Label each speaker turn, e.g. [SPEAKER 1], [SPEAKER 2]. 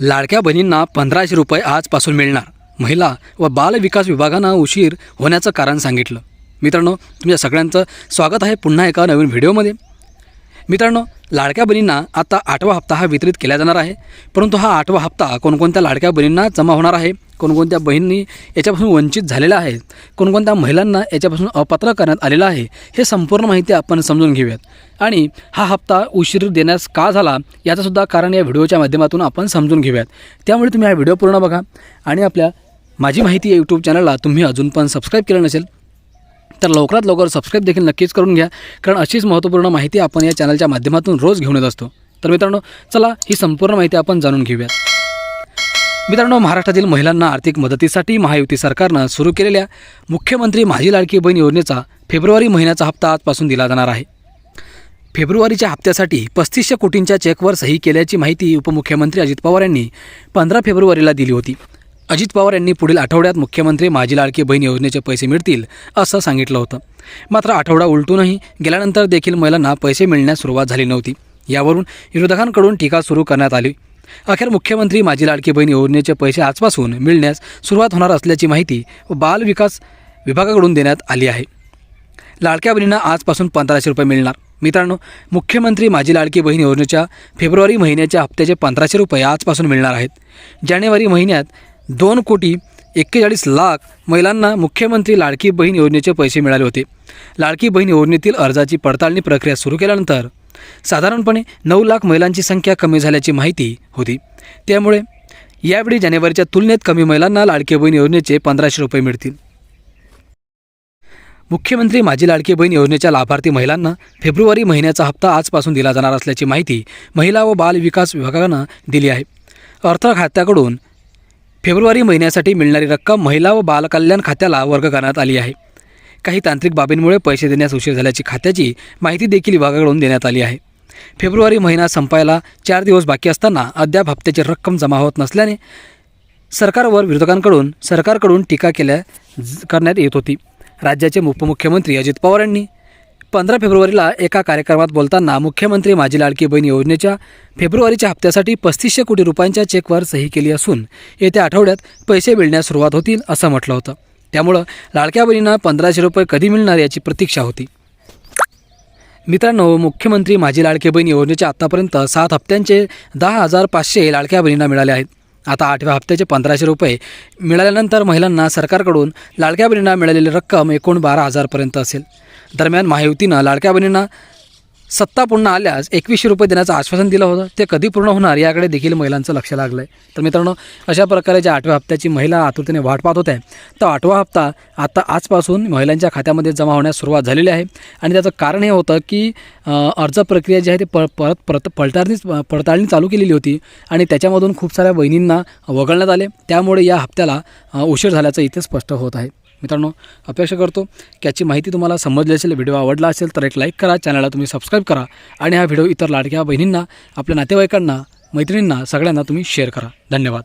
[SPEAKER 1] लाडक्या बहिणींना पंधराशे रुपये आजपासून मिळणार. महिला व बाल विकास विभागानं उशीर होण्याचं कारण सांगितलं. मित्रांनो तुमच्या सगळ्यांचं स्वागत आहे पुन्हा एका नवीन व्हिडिओमध्ये. मित्रांनो लाडक्या बहिणींना आता आठवा हप्ता हा वितरित केला जाणार आहे. परंतु हा आठवा हप्ता कोणकोणत्या लाडक्या बहिणींना जमा होणार आहे? कोणकोणत्या बहिणी याच्यापासून वंचित झालेल्या आहेत? कोणकोणत्या महिलांना याच्यापासून अपात्र करण्यात आलेलं आहे? हे संपूर्ण माहिती आपण समजून घेऊयात. आणि हा हप्ता उशीर देण्यास का झाला? याचंसुद्धा कारण या व्हिडिओच्या माध्यमातून आपण समजून घेऊयात. त्यामुळे तुम्ही हा व्हिडिओ पूर्ण बघा. आणि आपल्या माझी माहिती या यूट्यूब चॅनलला तुम्ही अजून पण सबस्क्राईब केलं नसेल तर लवकरात लवकर सबस्क्राईब देखील नक्कीच करून घ्या. कारण अशीच महत्त्वपूर्ण माहिती आपण या चॅनलच्या माध्यमातून रोज घेऊन येत असतो. तर मित्रांनो चला ही संपूर्ण माहिती आपण जाणून घेऊयात. मित्रांनो महाराष्ट्रातील महिलांना आर्थिक मदतीसाठी महायुती सरकारनं सुरू केलेल्या मुख्यमंत्री माझी लाडकी बहीण योजनेचा फेब्रुवारी महिन्याचा हप्ता आजपासून दिला जाणार आहे. फेब्रुवारीच्या हप्त्यासाठी पस्तीसशे कोटींच्या चेकवर सही केल्याची माहिती उपमुख्यमंत्री अजित पवार यांनी पंधरा फेब्रुवारीला दिली होती. अजित पवार यांनी पुढील आठवड्यात मुख्यमंत्री माझी लाडकी बहीण योजनेचे पैसे मिळतील असं सांगितलं होतं. मात्र आठवडा उलटूनही गेल्यानंतर देखील महिलांना पैसे मिळण्यास सुरुवात झाली नव्हती. यावरून विरोधकांकडून टीका सुरू करण्यात आली. अखेर मुख्यमंत्री माझी लाडकी बहीण योजनेचे पैसे आजपासून मिळण्यास सुरुवात होणार असल्याची माहिती बाल विकास विभागाकडून देण्यात आली आहे. लाडक्या बहिणींना आजपासून पंधराशे रुपये मिळणार. मित्रांनो मुख्यमंत्री माझी लाडकी बहीण योजनेच्या फेब्रुवारी महिन्याच्या हप्त्याचे पंधराशे रुपये आजपासून मिळणार आहेत. जानेवारी महिन्यात दोन कोटी एक्केचाळीस लाख महिलांना मुख्यमंत्री लाडकी बहीण योजनेचे पैसे मिळाले होते. लाडकी बहीण योजनेतील अर्जाची पडताळणी प्रक्रिया सुरू केल्यानंतर साधारणपणे नऊ लाख महिलांची संख्या कमी झाल्याची माहिती होती. त्यामुळे यावेळी जानेवारीच्या तुलनेत कमी महिलांना लाडकी बहीण योजनेचे पंधराशे रुपये मिळतील. मुख्यमंत्री माझी लाडकी बहीण योजनेच्या लाभार्थी महिलांना फेब्रुवारी महिन्याचा हप्ता आजपासून दिला जाणार असल्याची माहिती महिला व बाल विकास विभागानं दिली आहे. अर्थ खात्याकडून फेब्रुवारी महिन्यासाठी मिळणारी रक्कम महिला व बालकल्याण खात्याला वर्ग करण्यात आली आहे. काही तांत्रिक बाबींमुळे पैसे देण्यास उशीर झाल्याची खात्याची माहिती देखील विभागाकडून देण्यात आली आहे. फेब्रुवारी महिना संपायला चार दिवस बाकी असताना अद्याप हप्त्याची रक्कम जमा होत नसल्याने सरकारवर विरोधकांकडून सरकारकडून टीका केल्या ज- करण्यात येत होती. राज्याचे उपमुख्यमंत्री अजित पवार यांनी पंधरा फेब्रुवारीला एका कार्यक्रमात बोलताना मुख्यमंत्री माझी लाडकी बहीण योजनेच्या फेब्रुवारीच्या हप्त्यासाठी पस्तीसशे कोटी रुपयांच्या चेकवर सही केली असून येत्या आठवड्यात पैसे मिळण्यास सुरुवात होतील असं म्हटलं होतं. त्यामुळं लाडक्या बहिणींना पंधराशे रुपये कधी मिळणार याची प्रतीक्षा होती. मित्रांनो मुख्यमंत्री माझी लाडकी बहीण योजनेच्या आत्तापर्यंत सात हप्त्यांचे दहा हजार पाचशे लाडक्या बहिणींना मिळाले आहेत. आता आठव्या हप्त्याचे पंधराशे रुपये मिळाल्यानंतर महिलांना सरकारकडून लाडक्या बहिणींना मिळालेली रक्कम एकूण बारा हजारपर्यंत असेल. दरम्यान महायुतीनं लाडक्या बहिणींना सत्ता पुन्हा आल्यास एकवीसशे रुपये देण्याचं आश्वासन दिलं होतं. ते कधी पूर्ण होणार याकडे देखील महिलांचं लक्ष लागलं आहे तर मित्रांनो अशा प्रकारे ज्या आठव्या हप्त्याची महिला आतुरतेने वाट पाहत होत्या तो आठवा हप्ता आता आजपासून महिलांच्या खात्यामध्ये जमा होण्यास सुरुवात झालेली आहे. आणि त्याचं कारण हे होतं की अर्ज प्रक्रिया जी आहे ती प परत परत पडताळणीच पडताळणी चालू केलेली होती आणि त्याच्यामधून खूप साऱ्या बहिणींना वगळण्यात आले. त्यामुळे या हप्त्याला उशीर झाल्याचं इथे स्पष्ट होत आहे. मित्रांनो अपेक्षा करतो की याची माहिती तुम्हाला समजली असेल व्हिडिओ आवडला असेल तर एक लाईक करा चॅनलला तुम्ही सबस्क्राईब करा आणि हा व्हिडिओ इतर लाडक्या बहिणींना आपल्या नातेवाईकांना मैत्रिणींना सगळ्यांना तुम्ही शेअर करा. धन्यवाद.